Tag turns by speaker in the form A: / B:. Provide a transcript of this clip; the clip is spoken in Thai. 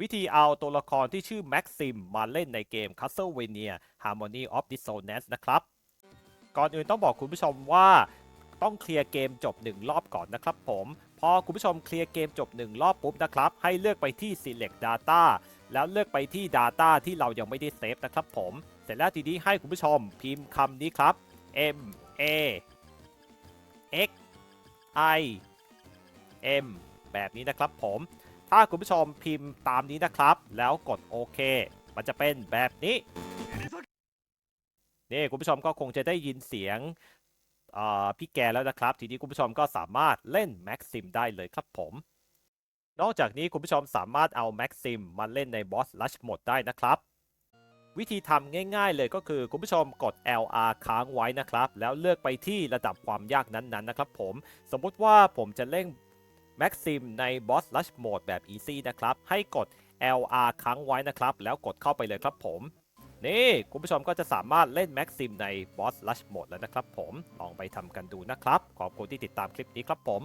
A: วิธีเอาตัวละครที่ชื่อแม็กซิมมาเล่นในเกม Castlevania Harmony of Dissonance นะครับ ก่อนอื่นต้องบอกคุณผู้ชมว่าต้องเคลียร์เกมจบ 1 รอบก่อนนะครับผมพอคุณผู้ชมเคลียร์เกมจบ 1 รอบปุ๊บนะครับ ให้เลือกไปที่ select data แล้วเลือกไปที่ data ที่เรายังไม่ได้เซฟนะครับผม เสร็จแล้วทีนี้ให้คุณผู้ชมพิมพ์คำนี้ครับ M A X I M แบบนี้นะครับผม ถ้าคุณผู้ชมพิมพ์ตามนี้นะครับ แล้วกดโอเค มันจะเป็นแบบนี้ นี่คุณผู้ชมก็คงจะได้ยินเสียงอ่าพี่แกแล้วนะครับ ทีนี้คุณผู้ชมก็สามารถเล่นแม็กซิมได้เลยครับผม นอกจากนี้คุณผู้ชมสามารถเอาแม็กซิมมาเล่นในบอสลัชโหมดได้นะครับ วิธีทำง่ายๆเลยก็คือคุณผู้ชมกด LR ค้างไว้นะครับ แล้วเลือกไปที่ระดับความยากนั้นๆนะครับผม สมมติว่าผมจะเล่น แม็กซิมในบอสลัชโหมดแบบ Easy นะครับ ให้กด LR ค้างไว้นะครับ แล้วกดเข้าไปเลยครับผม นี่คุณผู้ชมก็จะสามารถเล่นแม็กซิมในบอสลัชโหมดแล้วนะครับผม ลองไปทำกันดูนะครับ ขอบคุณที่ติดตามคลิปนี้ครับผม